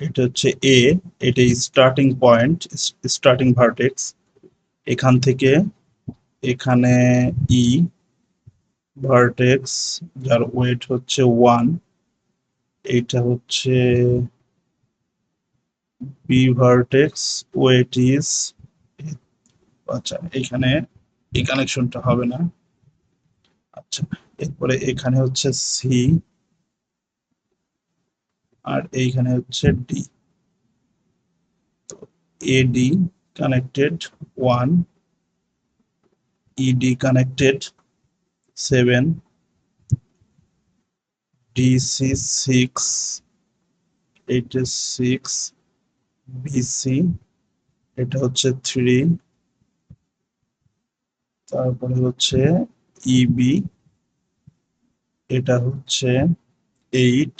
এটা হচ্ছে এ এটা স্টার্টিং পয়েন্ট স্টার্টিং ভার্টেক্স এখান থেকে এখানে ই ভার্টেক্স যার ওয়েট হচ্ছে ওয়ান এটা হচ্ছে বি ভার্টেক্স ওয়েট ইজ আচ্ছা এখানে এই কানেকশনটা হবে না। আচ্ছা এরপরে এখানে হচ্ছে সি আর এইখানে হচ্ছে D A D connected one E D connected seven D C six এইটা সিক্স বিসি এটা হচ্ছে থ্রি তারপরে হচ্ছে ইবি এটা হচ্ছে এইট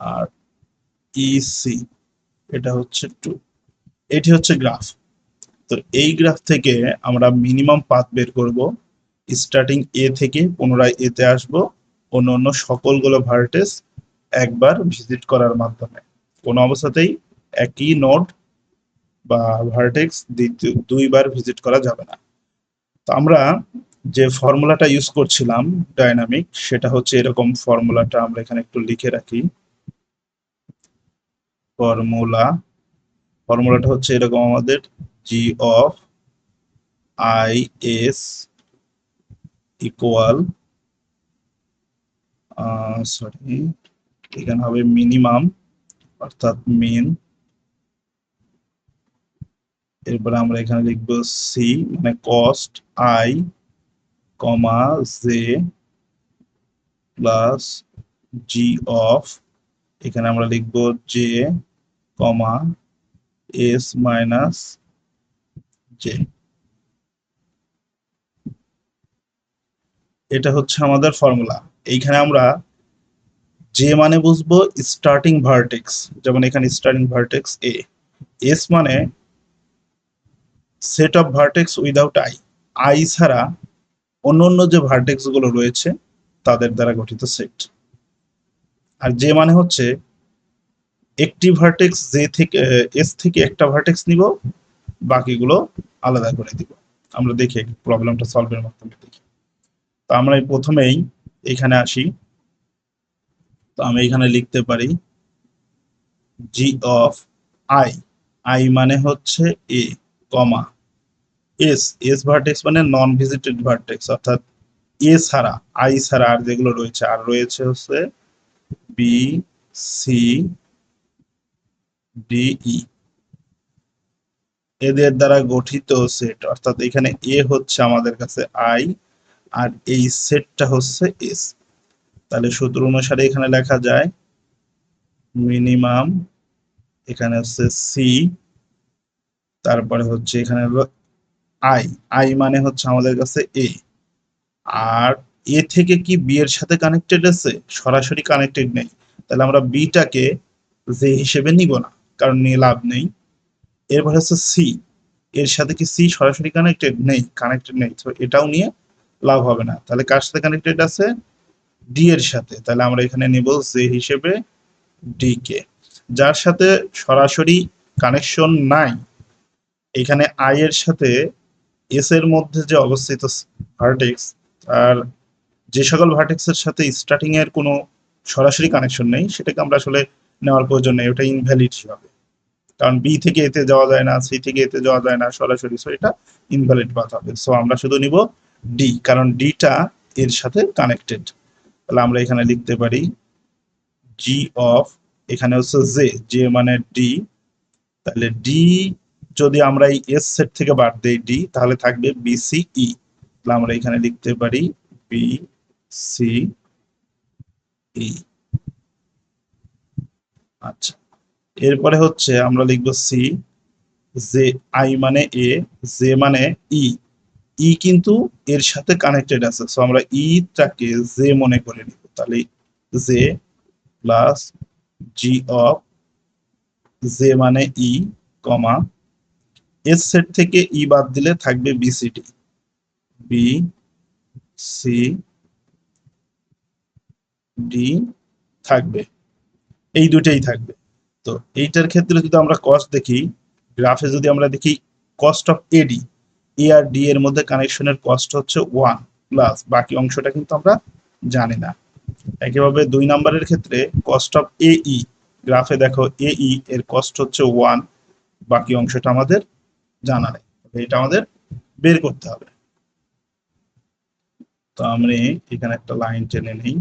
আর ইসি এটা হচ্ছে টু এটি হচ্ছে গ্রাফ তো এই গ্রাফ থেকে আমরা মিনিমাম পাথ বের করব স্টার্টিং এ থেকে পুনরায় এতে আসব অন্য অন্য সকলগুলো ভার্টেস একবার ভিজিট করার মাধ্যমে। কোনো অবস্থাতেই একই নোড বা ভার্টেক্স দুইবার ভিজিট করা যাবে না। তো আমরা যে ফর্মুলাটা ইউজ করছিলাম ডাইনামিক সেটা হচ্ছে এরকম ফর্মুলাটা আমরা এখানে একটু লিখে রাখি। ফর্মুলা। ফর্মুলাটা হচ্ছে এরকম আমাদের G of I S equal sorry এখানে হবে মিনিমাম অর্থাৎ মিন এরপরে আমরা এখানে লিখব সি মানে cost I comma J plus G of এখানে আমরা লিখব J comma S minus J. এটা হচ্ছে আমাদের ফর্মুলা এইখানে আমরা যে মানে বুঝব স্টার্টিং ভার্টেক্স যেমন এখানে স্টার্টিং ভার্টেক্স এ এস মানে set of vertex without I I ছাড়া অন্য অন্য যে ভার্টেক্সগুলো রয়েছে, তাদের দ্বারা গঠিত সেট আর যে মানে হচ্ছে একটি ভার্টেক্স যে থেকে এস থেকে একটা ভার্টেক্স নিব, বাকিগুলো আলাদা করে দিব। আমরা দেখি প্রবলেমটা সলভের মাধ্যমে দেখি। তো আমরা প্রথমেই এখানে আসি। তো আমি এখানে লিখতে পারি জি অফ আই আই মানে হচ্ছে A comma S S vertex মানে নন ভিজিটেড ভার্টেক্স অর্থাৎ এ ছাড়া আই ছাড়া আর যেগুলো রয়েছে, আর রয়েছে হচ্ছে বি সি ডিই এদের দ্বারা গঠিত সেট অর্থাৎ এখানে এ হচ্ছে আমাদের কাছে আই আর এই সেটটা হচ্ছে এস তাহলে সূত্র অনুসারে এখানে লেখা যায় মিনিমাম এখানে হচ্ছে সি তারপরে হচ্ছে এখানে হলো আই আই মানে হচ্ছে আমাদের কাছে এ আর এ থেকে কি বি এর সাথে কানেক্টেড আছে? সরাসরি কানেক্টেড নেই। তাহলে আমরা বিটাকে যে হিসেবে নিব না। কারণ নিয়ে লাভ নেই। এরপর হচ্ছে সি এর সাথে কি সি সরাসরি কানেক্টেড নেই কানেক্টেড নেই। তো এটাও নিয়ে লাভ হবে না। তাহলে কার সাথে কানেক্টেড আছে? ডি এর সাথে। তাহলে আমরা এখানে নিব যে হিসেবে ডি কে। যার সাথে সরাসরি কানেকশন নাই, এখানে আই এর সাথে এস এর মধ্যে যে অবস্থিত ভার্টেক্স আর যে সকল ভার্টেক্সের সাথে স্টার্টিং এর কোনো সরাসরি কানেকশন নেই, সেটাকে আমরা আসলে নেওয়ার প্রয়োজন নেই। ওটা ইনভ্যালিড হবে। কারণ বি থেকে এতে যাওয়া যায় না সি থেকে এতে যাওয়া যায় না, সরাসরি সো এটা ইনভ্যালিড পাথ হবে। সো আমরা শুধু নিব ডি কারণ ডিটা এর সাথে কানেক্টেড তাহলে আমরা এখানে লিখতে পারি জি অফ এখানে হচ্ছে জে জে মানে ডি তাহলে ডি যদি আমরা এই এস সেট থেকে বাদ দেই ডি তাহলে থাকবে বিসিই তাহলে আমরা এখানে লিখতে পারি বি সি ই আচ্ছা। এরপরে হচ্ছে আমরা লিখব সি, জে, আই মানে এ, জে মানে ই। ই কিন্তু এর সাথে কানেক্টেড আছে সো আমরা ইটাকে জে মনে করে নিব। তাহলে J plus G of J মানে ই, কমা এস সেট থেকে ই বাদ দিলে থাকবে B C B C D B C D থাকবে। এই দুটেই থাকবে। তো এইটার ক্ষেত্রে যদি আমরা কস্ট দেখি গ্রাফে যদি আমরা দেখি cost of A D A R D এর মধ্যে কানেকশনের কস্ট হচ্ছে ওয়ান প্লাস বাকি অংশটা কিন্তু আমরা জানি না। একইভাবে দুই নাম্বারের ক্ষেত্রে কস্ট অফ এই গ্রাফে দেখো এই এর কস্ট হচ্ছে ওয়ান বাকি অংশটা আমাদের জানা নেই। এটা আমাদের বের করতে হবে। তো আমরা এখানে একটা লাইন টেনে নিই।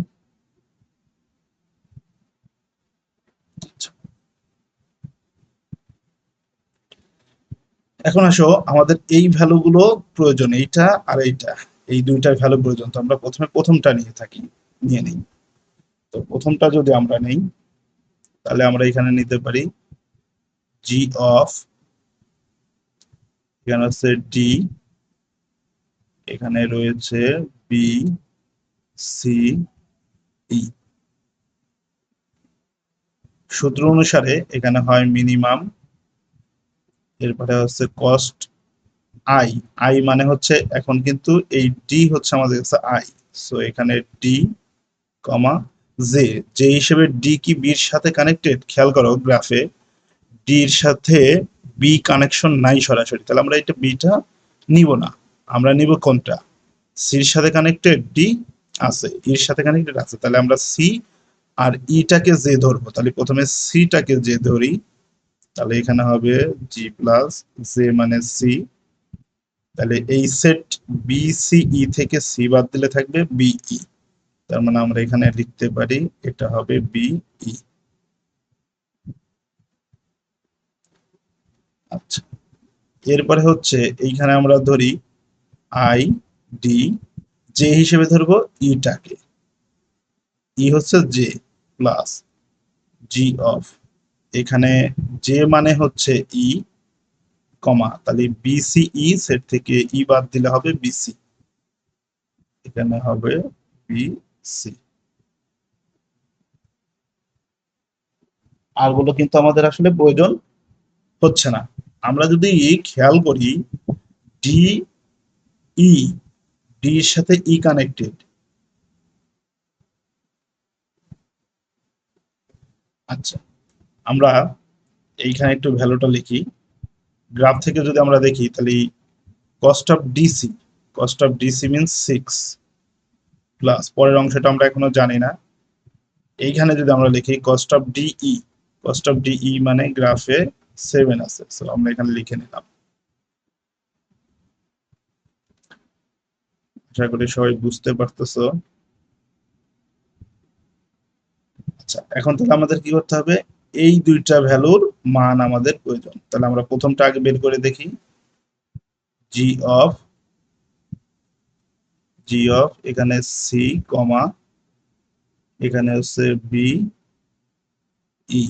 এখন আসো, আমাদের এই ভ্যালুগুলো প্রয়োজন, এইটা আর এইটা। এই দুইটার ভ্যালু প্রয়োজন, তো আমরা প্রথমে প্রথমটা নিয়ে থাকি, নিয়ে নিই। তো প্রথমটা যদি আমরা নেই, তাহলে আমরা এখানে নিতে পারি জি অফ এখানে হচ্ছে ডি এখানে রয়েছে বি সি ই সূত্র অনুসারে এখানে হয় মিনিমাম এরপরে হচ্ছে কস্ট আই আই মানে হচ্ছে এখন কিন্তু এই ডি হচ্ছে আমাদের কাছে আই সো এখানে ডি কমা জে যে হিসেবে ডি কি বির সাথে কানেক্টেড খেয়াল করো গ্রাফে। ডির সাথে বি কানেকশন নাই সরাসরি। তাহলে আমরা এটা বিটা নিব না। আমরা নিব কোনটা? সির সাথে কানেক্টেড ডি আছে। ইর সাথে কানেক্টেড আছে। তাহলে আমরা সি আর ইটাকে জে ধরবো। তাহলে প্রথমে সিটাকে জে ধরি। তাহলে এখানে হবে জি প্লাস জে মানে সি তাহলে এই সেট বি সি ই থেকে সি বাদ দিলে থাকবে বিই তার মানে আমরা এখানে লিখতে পারি এটা হবে বিই আচ্ছা। এরপরে হচ্ছে এইখানে আমরা ধরি আই ডি জে হিসেবে ধরবো ইটাকে ই হচ্ছে জে প্লাস জি অফ এখানে জে মানে হচ্ছে ই কমা, তাহলে বিসিই সেট থেকে ই বাদ দিলে হবে বিসি এখানে হবে বিসি আরগুলো কিন্তু আমাদের আসলে প্রয়োজন হচ্ছে না। আমরা যদি খেয়াল করি ডি ই ডি এর সাথে ই কানেক্টেড আচ্ছা। আমরা এইখানে একটু ভ্যালুটা লিখি। গ্রাফ থেকে যদি আমরা দেখি, তাহলে cost of D C cost of D C means six plus পরের অংশটা আমরা এখনও জানি না। এইখানে যদি আমরা লিখি cost of D E cost of D E মানে গ্রাফে সেভেন আছে আমরা এখানে লিখে নিলাম। আশা করি সবাই বুঝতে পারতেছো। আচ্ছা এখন তাহলে আমাদের কি করতে হবে? এই দুইটা ভ্যালুর মান আমাদের প্রয়োজন। তাহলে আমরা প্রথমটা আগে বের করে দেখি। জি অফ জি অফ এখানে সি কমা, এখানে হচ্ছে বি ই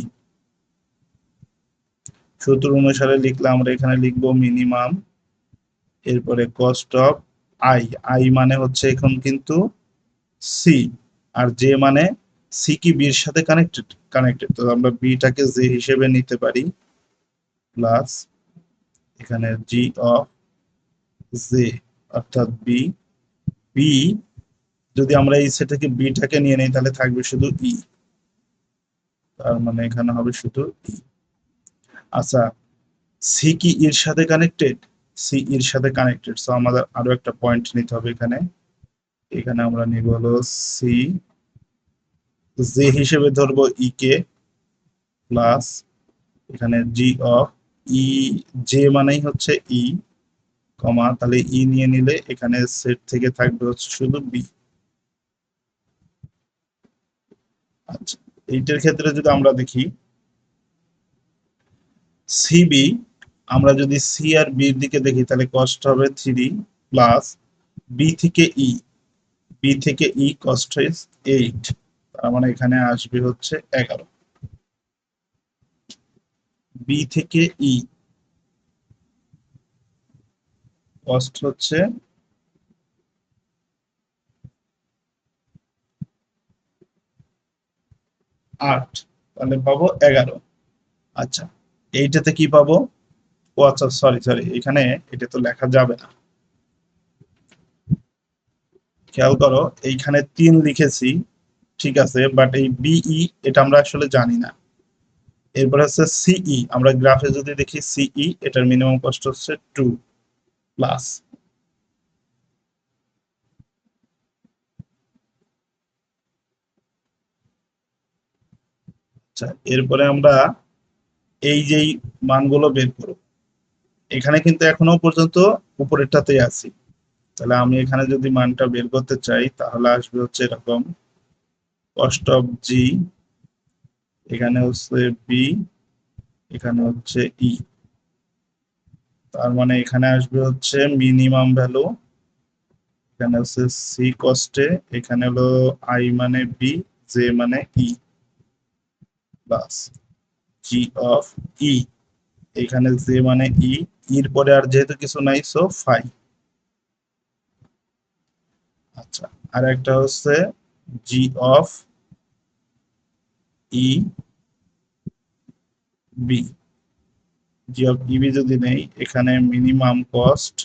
সূত্র অনুসারে লিখলে আমরা এখানে লিখব মিনিমাম এরপরে কস্ট অফ আই আই মানে হচ্ছে এখন কিন্তু সি আর জে মানে সি কি বি এর সাথে কানেক্টেড কানেক্টেড তো আমরা বিটাকে জে হিসেবে নিতে পারি প্লাস এখানে জি অফ জে অর্থাৎ বি বি যদি আমরা এই সেটাকে বিটাকে নিয়ে নিই, তাহলে থাকবে শুধু ই তার মানে এখানে হবে শুধু ই আচ্ছা সি কি এর সাথে কানেক্টেড সি এর সাথে কানেক্টেড সো আমাদের আরও একটা পয়েন্ট নিতে হবে এখানে। এখানে আমরা নিব হলো সি জে হিসেবে ধরবো ই কে প্লাস এখানে জি অফ ই জে মানেই হচ্ছে ই কমা, তাহলে ই নিয়ে নিলে এখানে সেট থেকে থাকবে হচ্ছে শুধু বি আচ্ছা এইটার ক্ষেত্রে যদি আমরা দেখি সিবি আমরা যদি সি আর বির দিকে দেখি, তাহলে কস্ট হবে থ্রি প্লাস বি থেকে ই বি থেকে ই কস্ট এইট তার মানে এখানে আসবে হচ্ছে এগারো। বি থেকে ই কস্ট হচ্ছে আট। তাহলে পাবো এগারো। আচ্ছা এইটাতে কি পাবো? ও আচ্ছা সরি সরি এখানে এটা তো লেখা যাবে না। খেয়াল করো, এইখানে তিন লিখেছি। ঠিক আছে বাট এই বিই এটা আমরা আসলে জানি না। এরপর হচ্ছে সিই আমরা গ্রাফে যদি দেখি সিই এটার মিনিমাম কস্ট হচ্ছে টু প্লাস আচ্ছা এরপরে আমরা এই যেই মানগুলো বের করব। এখানে কিন্তু এখনও পর্যন্ত উপরেরটাতেই আছি। তাহলে আমি এখানে যদি মানটা বের করতে চাই, তাহলে আসবে হচ্ছে এরকম কস্ট অফ জি, এখানে হচ্ছে বি, এখানে হচ্ছে ই। তার মানে এখানে আসবে হচ্ছে মিনিমাম ভ্যালু, এখানে হচ্ছে সি কস্টে, এখানে হলো আই মানে বি, জে মানে ই। প্লাস জি অফ ই, এখানে জে মানে ই, ইর পরে আর যেহেতু কিছু নাই, সো ফাই। আচ্ছা আর একটা হচ্ছে G of E, B. G of E B যদি নেই, এখানে মিনিমাম কস্ট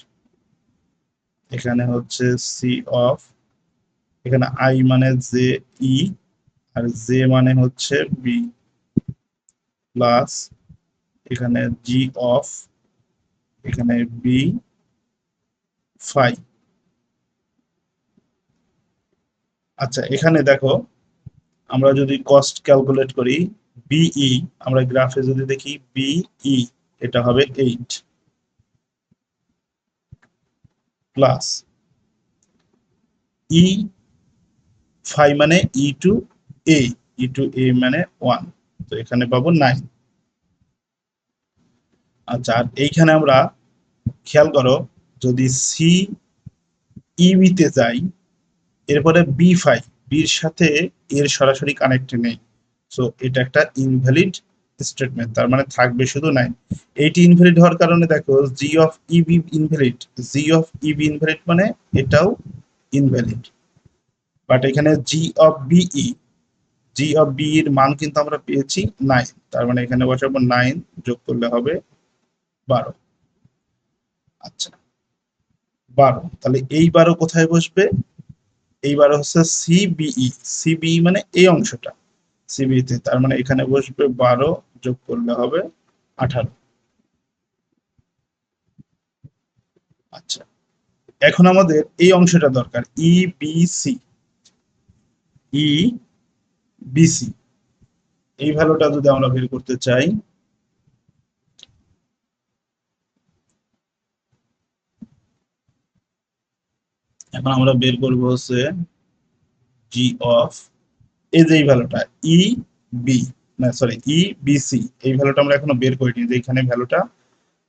এখানে হচ্ছে সি অফ এখানে আই মানে জে ই আর জে মানে হচ্ছে বি প্লাস এখানে জি অফ এখানে বি ফাই আচ্ছা এখানে দেখো আমরা যদি কস্ট ক্যালকুলেট করি বিই আমরা গ্রাফে যদি দেখি বিই এটা হবে এইট প্লাস ই ফাই মানে ই টু এ ই টু এ মানে ওয়ান তো এখানে পাবো নাইন আচ্ছা আর এইখানে আমরা খেয়াল করো, যদি সি ইবিতে যাই, এরপরে বি ফাই বির সাথে এর সরাসরি কানেক্ট নেই। সো এটা একটা ইনভ্যালিড স্টেটমেন্ট তার মানে থাকবে শুধু নাইন এইটি ইনভ্যালিড হওয়ার কারণে দেখো G of E B invalid G of E B invalid মানে এটাও ইনভ্যালিড বাট এখানে G of B E G of B এর মান কিন্তু আমরা পেয়েছি নাইন তার মানে এখানে বসাবো নাইন যোগ করলে হবে বারো। আচ্ছা বারো, তাহলে এই বারো কোথায় বসবে? এই বারো হচ্ছে সিবিই সিবিই মানে এই অংশটা। সিবিতে তার মানে এখানে বসবে বারো যোগ করলে হবে আঠারো। আচ্ছা এখন আমাদের এই অংশটা দরকার E B C E B C এই ভ্যালুটা যদি আমরা বের করতে চাই এখন আমরা বের করব হচ্ছে জি অফ এই যে এই ভ্যালুটা ই বি না সরি ই বিসি এই ভ্যালুটা আমরা এখনও বের করিনি, যে এখানে ভ্যালুটা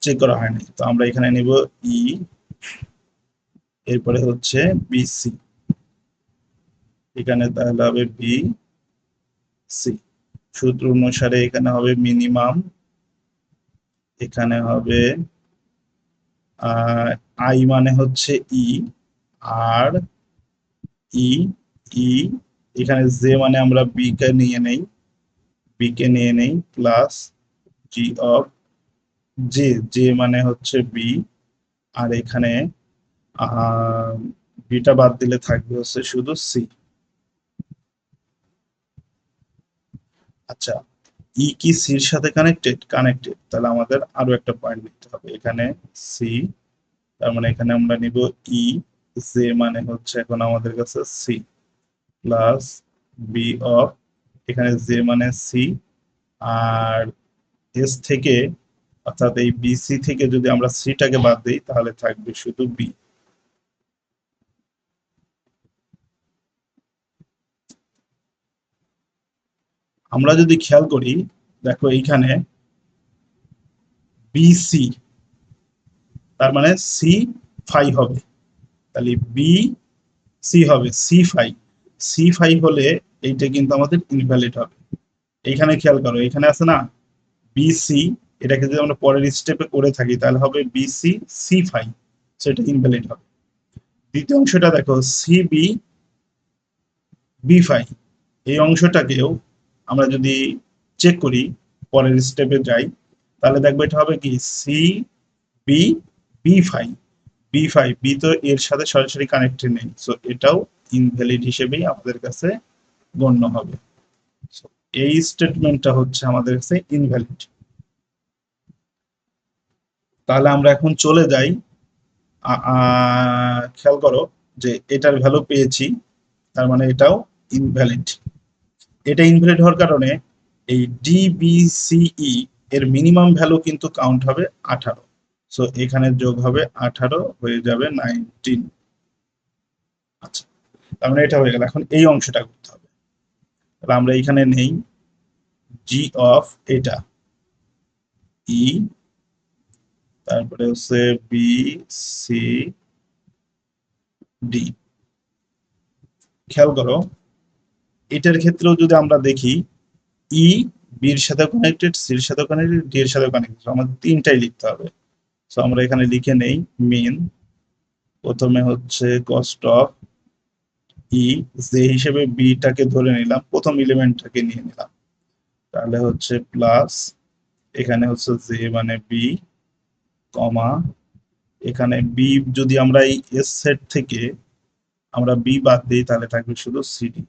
চেক করা হয়নি। তো আমরা এখানে নিব ই এরপরে হচ্ছে বিসি এখানে তাহলে হবে বি সি সূত্র অনুসারে এখানে হবে মিনিমাম এখানে হবে আই মানে হচ্ছে ই আর ই ই এখানে জে মানে আমরা বি কে নিয়ে নেই বি কে নিয়ে নেই plus G of J J মানে হচ্ছে বি আর এখানে বিটা বাদ দিলে থাকবে হচ্ছে শুধু সি আচ্ছা ই কি সির সাথে কানেক্টেড কানেক্টেড তাহলে আমাদের আরও একটা পয়েন্ট নিতে হবে। এখানে সি তার মানে এখানে আমরা নিব ই জে মানে হচ্ছে এখন আমাদের কাছে সি প্লাস বি অফ এখানে জে মানে সি আর এস থেকে, অর্থাৎ এই বিসি থেকে যদি আমরা সিটাকে বাদ দিই, তাহলে থাকবে শুধু বি আমরা যদি খেয়াল করি, দেখো এইখানে বিসি তার মানে সি ফাই হবে। তাহলে বি সি হবে সি ফাই সি ফাই হলে এইটা কিন্তু আমাদের ইনভ্যালিড হবে। এইখানে খেয়াল করো এখানে আছে না? বিসি এটাকে যদি আমরা পরের স্টেপে করে থাকি, তাহলে হবে বিসি সি ফাই সেটা ইনভ্যালিড হবে। দ্বিতীয় অংশটা দেখো সি বি বি ফাই এই অংশটাকেও আমরা যদি চেক করি, পরের স্টেপে যাই, তাহলে দেখব এটা হবে কি? C B B phi B five B তো এর সাথে সরাসরি কানেক্টেড নেই। সো এটাও ইনভ্যালিড হিসেবেই আমাদের কাছে গণ্য হবে। এই স্টেটমেন্টটা হচ্ছে আমাদের কাছে ইনভ্যালিড তাহলে আমরা এখন চলে যাই। খেয়াল করো যে এটার ভ্যালু পেয়েছি, তার মানে এটাও ইনভ্যালিড এটা ইনভ্যালিড হওয়ার কারণে এই ডিবিসিই এর মিনিমাম ভ্যালু কিন্তু কাউন্ট হবে আঠারো। সো এখানে যোগ হবে আঠারো হয়ে যাবে নাইনটিন আচ্ছা তার মানে এটা হয়ে গেল। এখন এই অংশটা করতে হবে। তাহলে আমরা এখানে নেই জি অফ এটা ই তারপরে হচ্ছে বি সি ডি খেয়াল করো, এটার ক্ষেত্রেও যদি আমরা দেখি ই বির সাথে কানেক্টেড সির সাথে কানেক্টেড ডি এর সাথে কানেক্টেড আমাদের তিনটাই লিখতে হবে। সো আমরা এখানে লিখে নেই মিন প্রথমে হচ্ছে কস্ট অফ ই যে হিসেবে বিটাকে ধরে নিলাম। প্রথম এলিমেন্টটাকে নিয়ে নিলাম। তাহলে হচ্ছে প্লাস এখানে হচ্ছে জে মানে বি কমা এখানে বি যদি আমরা এই এস সেট থেকে আমরা বি বাদ দিই, তাহলে থাকবে শুধু সিডি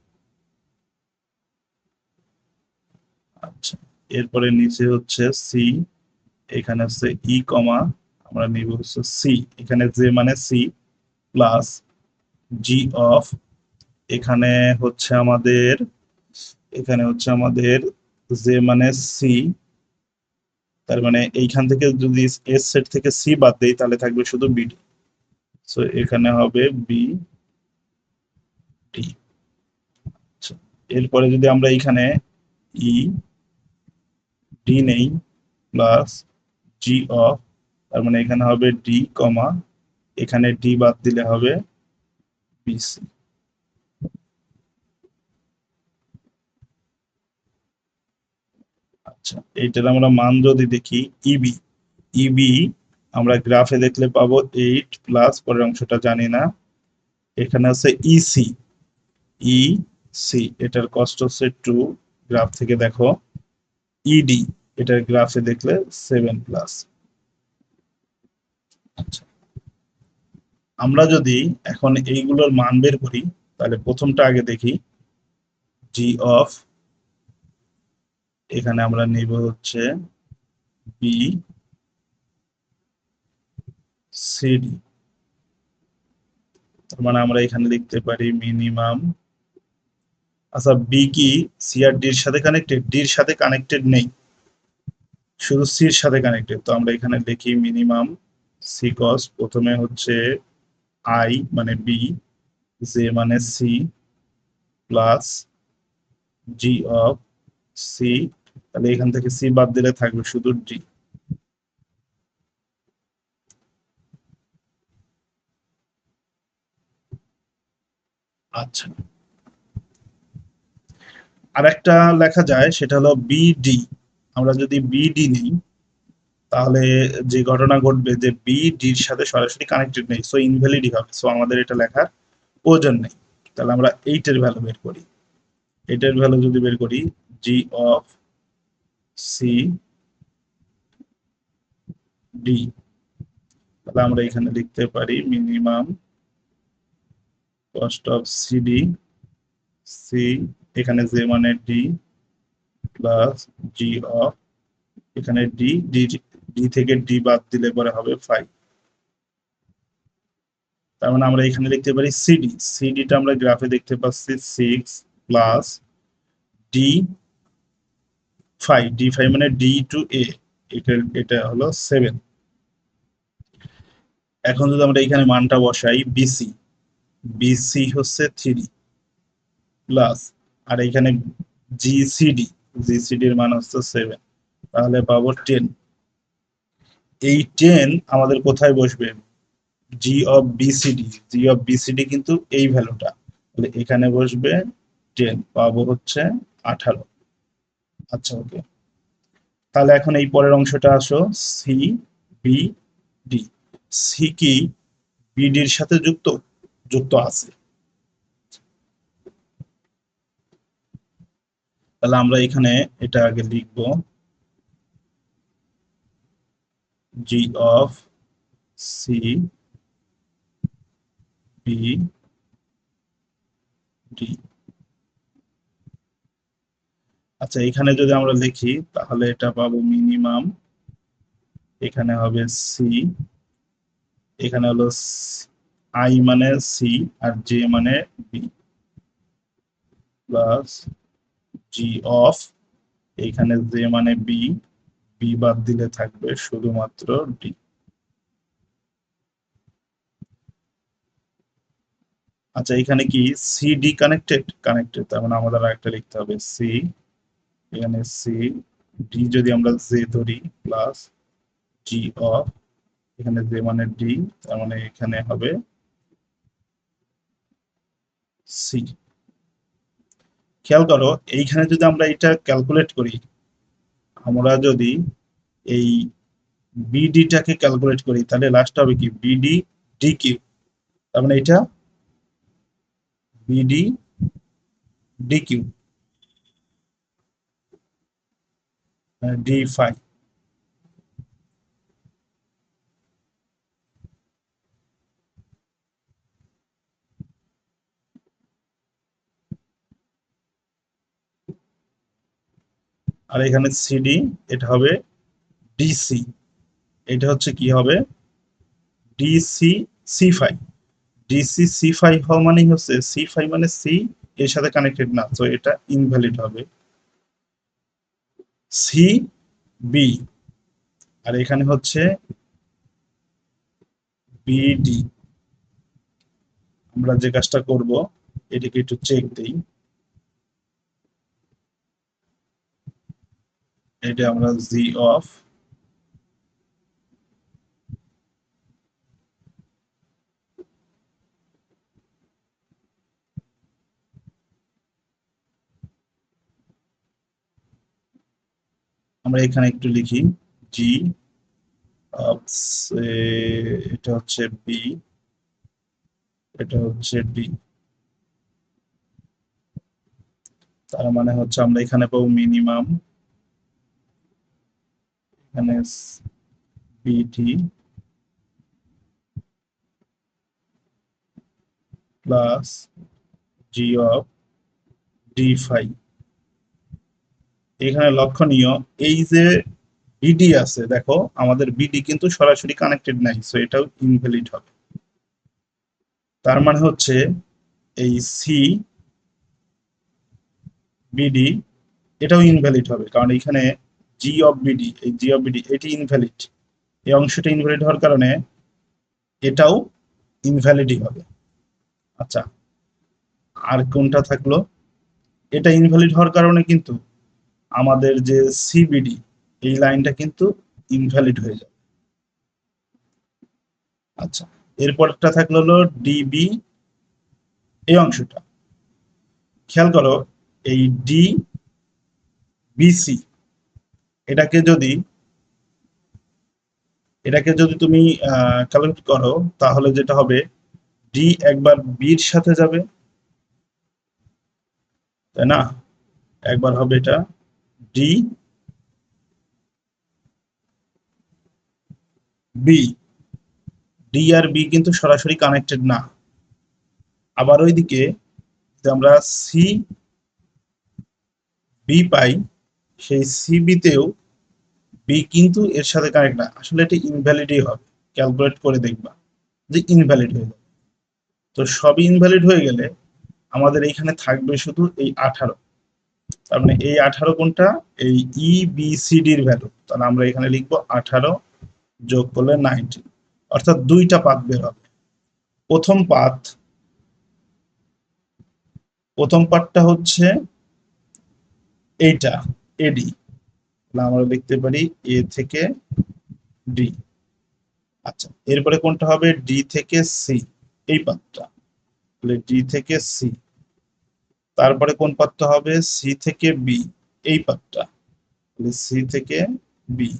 আচ্ছা এরপরে নিচে হচ্ছে সি এখানে হচ্ছে ই কমা আমরা নিব হচ্ছে সি এখানে জে মানে সি প্লাস জি অফ এখানে হচ্ছে আমাদের এখানে হচ্ছে আমাদের জে মানে সি তার মানে এইখান থেকে যদি এস সেট থেকে সি বাদ দেই তাহলে থাকবে শুধু বিডি সো এখানে হবে বি ডি আচ্ছা, এরপরে যদি আমরা এইখানে ই ডি নেই প্লাস জি অফ তার মানে এখানে হবে ডি কমা, এখানে ডি বাদ দিলে হবে বিসি আচ্ছা এইটার আমরা মান যদি দেখি ইবি ইবি আমরা গ্রাফে দেখলে পাবো এইট প্লাস পরের অংশটা জানি না। এখানে আছে ইসি ই সি এটার কষ্ট হচ্ছে টু গ্রাফ থেকে দেখো। ইডি এটার গ্রাফে দেখলে সেভেন প্লাস আমরা যদি এখন এইগুলোর মান বের করি, তাহলে প্রথমটা আগে দেখি। জি অফ এখানে আমরা নিব হচ্ছে বি সিডি তার মানে আমরা এখানে লিখতে পারি মিনিমাম আচ্ছা বি কি সি আর ডির সাথে কানেক্টেড ডির সাথে কানেক্টেড নেই। শুধু সির সাথে কানেক্টেড তো আমরা এখানে লিখি মিনিমাম সি কস প্রথমে হচ্ছে আই মানে বি জে মানে C plus G of C তাহলে এখান থেকে সি বাদ দিলে থাকবে শুধু ডি আচ্ছা। আর একটা লেখা যায়, সেটা হলো বিডি আমরা যদি বিডি নিই তাহলে যে ঘটনা ঘটবে যে বিডির সাথে সরাসরি কানেক্টেড নেই সো ইনভ্যালিডই হবে সো আমাদের এটা লেখার প্রয়োজন নেই। তাহলে আমরা এইটের ভ্যালু বের করি। এইটের ভ্যালু যদি বের করি জি অফ সি ডি তাহলে আমরা এখানে লিখতে পারি minimum cost of C D C এখানে জে মানে ডি প্লাস জি অফ এখানে ডি ডি ডি থেকে ডি বাদ দিলে পরে হবে ফাইভ তার মানে আমরা এখানে লিখতে পারি সিডি সিডিটা আমরা গ্রাফে দেখতে পাচ্ছি six plus D five D five মানে ডি টু এ এটা হলো সেভেন এখন যদি আমরা এখানে মানটা বসাই বিসি বিসি হচ্ছে থ্রি প্লাস আর এখানে জিসিডি জিসিডির মান হচ্ছে সেভেন তাহলে পাবো টেন এই টেন আমাদের কোথায় বসবে? G of B C D G of B C D কিন্তু এই ভ্যালুটা তাহলে এখানে বসবে টেন পাবো হচ্ছে আঠারো। আচ্ছা ওকে তাহলে এখন এই পরের অংশটা আসো সি বি ডি সি কি বিডির সাথে যুক্ত? যুক্ত আছে। তাহলে আমরা এখানে এটা আগে লিখব। G of C B D আচ্ছা এখানে যদি আমরা লিখি, তাহলে এটা পাবো মিনিমাম এখানে হবে সি এখানে হলো আই মানে সি আর জে মানে বি প্লাস জি অফ এখানে জে মানে বি বি বাদ দিলে থাকবে শুধুমাত্র ডি। আচ্ছা এখানে কি সি ডি কানেক্টেড কানেক্টেড তার মানে আমাদের আরেকটা লিখতে হবে সি এখানে সি ডি যদি আমরা জে ধরি প্লাস জি অফ এখানে জে মানে ডি তার মানে এখানে হবে সি খেয়াল করো, এইখানে যদি আমরা এটা ক্যালকুলেট করি আমরা যদি এই বিডিটাকে ক্যালকুলেট করি, তাহলে লাস্ট হবে কি? বিডি ডি কিউ তার মানে এটা B D D Q D phi আর এখানে সিডি এটা হবে ডিসি এটা হচ্ছে কি হবে? D C C phi D C C phi হওয়া মানেই হচ্ছে সি ফাই মানে সি এর সাথে কানেক্টেড না তো এটা ইনভ্যালিড হবে। সি বি আর এখানে হচ্ছে বিডি আমরা যে কাজটা করব, এটাকে একটু চেক দেই। এটা আমরা জি অফ আমরা এখানে একটু লিখি জি এটা হচ্ছে বি এটা হচ্ছে ডি তার মানে হচ্ছে আমরা এখানে পাবো minimum B T plus G of D phi এখানে লক্ষণীয়, এই যে বিডি আছে, দেখো, আমাদের বিডি কিন্তু সরাসরি কানেক্টেড নাই সো এটাও ইনভ্যালিড হবে। তার মানে হচ্ছে এই সি বিডি, এটাও ইনভ্যালিড হবে, কারণ এখানে জি অফ বিডি এই জি অফ বিডি এটি ইনভ্যালিড এই অংশটা ইনভ্যালিড হওয়ার কারণে এটাও ইনভ্যালিডই হবে। আচ্ছা আর কোনটা থাকল? এটা ইনভ্যালিড হওয়ার কারণে কিন্তু আমাদের যে সিবিডি এই লাইনটা কিন্তু ইনভ্যালিড হয়ে যাবে। আচ্ছা এরপরটা থাকল হলো ডিবি এই অংশটা। খেয়াল করো, এই ডি বিসি এটাকে যদি এটাকে যদি তুমি কালেক্ট করো, তাহলে যেটা হবে ডি একবার বির সাথে যাবে, তাই না? একবার হবে এটা ডি বি ডি আর বি কিন্তু সরাসরি কানেক্টেড না। আবার ওইদিকে আমরা সি বি পাই সেই সিবিতেও বি কিন্তু এর সাথে কানেক্ট না। আসলে এটা ইনভ্যালিডই হবে। ক্যালকুলেট করে দেখবা যে ইনভ্যালিড হয়ে যাবে। তো সবই ইনভ্যালিড হয়ে গেলে আমাদের এইখানে থাকবে শুধু এই আঠারো। তার মানে এই আঠারো কোনটা? এই ই বি সি ভ্যালু তাহলে আমরা এখানে লিখব আঠারো যোগ করলে নাইনটিন অর্থাৎ দুইটা পাত বের হবে। প্রথম পাত, প্রথম পার্টটা হচ্ছে এইটা। এডি। আমরা লিখতে পারি এ থেকে ডি আচ্ছা এরপরে কোনটা হবে? ডি থেকে সি এই পাতটা। তাহলে ডি থেকে সি তারপরে কোন পাতটা হবে? সি থেকে বি এই পাতটা। তাহলে সি থেকে বি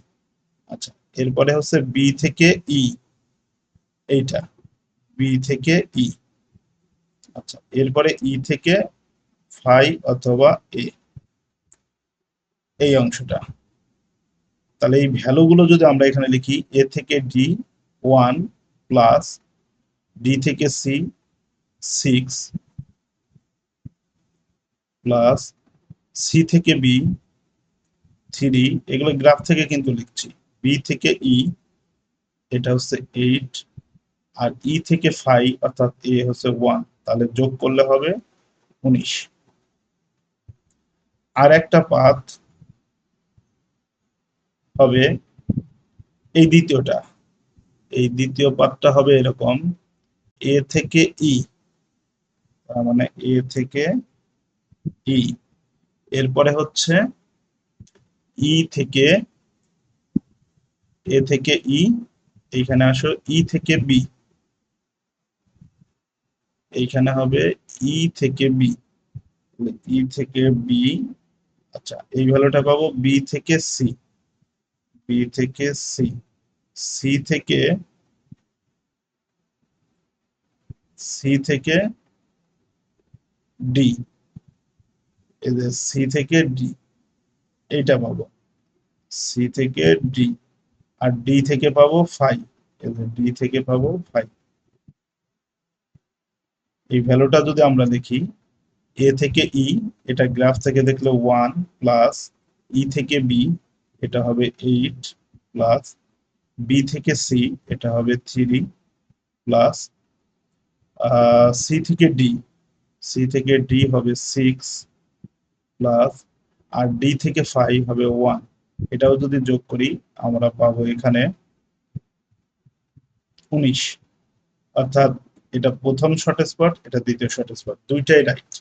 আচ্ছা এরপরে হচ্ছে বি থেকে ই এইটা। বি থেকে ই আচ্ছা এরপরে ই থেকে ফাই অথবা এ এই অংশটা। তাহলে এই ভ্যালুগুলো যদি আমরা এখানে লিখি, এ থেকে ডি ওয়ান প্লাস ডি থেকে সি সিক্স প্লাস সি থেকে বি থ্রি, এগুলো গ্রাফ থেকে কিন্তু লিখছি। বি থেকে ই, এটা হচ্ছে এইট, আর ই থেকে ফাইভ, অর্থাৎ এ হচ্ছে ওয়ান, তাহলে যোগ করলে হবে উনিশ। আর একটা পাথ হবে এই দ্বিতীয়টা। এই দ্বিতীয় পাথটা হবে এরকম এ থেকে ই তার মানে এ থেকে ই এরপরে হচ্ছে ই থেকে এ থেকে ই এইখানে আসো ই থেকে বি এইখানে হবে ই থেকে বি ই থেকে বি আচ্ছা এই ভ্যালুটা পাবো বি থেকে সি বি থেকে সি সি থেকে সি থেকে ডি যে সি থেকে ডি এইটা পাবো। সি থেকে ডি আর ডি থেকে পাবো ফাইভ যে ডি থেকে পাবো ফাইভ এই ভ্যালুটা যদি আমরা দেখি এ থেকে ই এটা গ্রাফ থেকে দেখলে ওয়ান প্লাস ই থেকে বি এটা হবে এইট প্লাস বি থেকে সি এটা হবে থ্রি প্লাস সি থেকে ডি সি থেকে ডি হবে সিক্স প্লাস আর ডি থেকে ফাইভ হবে ওয়ান এটাও যদি যোগ করি, আমরা পাবো এখানে উনিশ। অর্থাৎ এটা প্রথম শর্ট স্পট এটা দ্বিতীয় শর্ট স্পট দুইটাই রাইট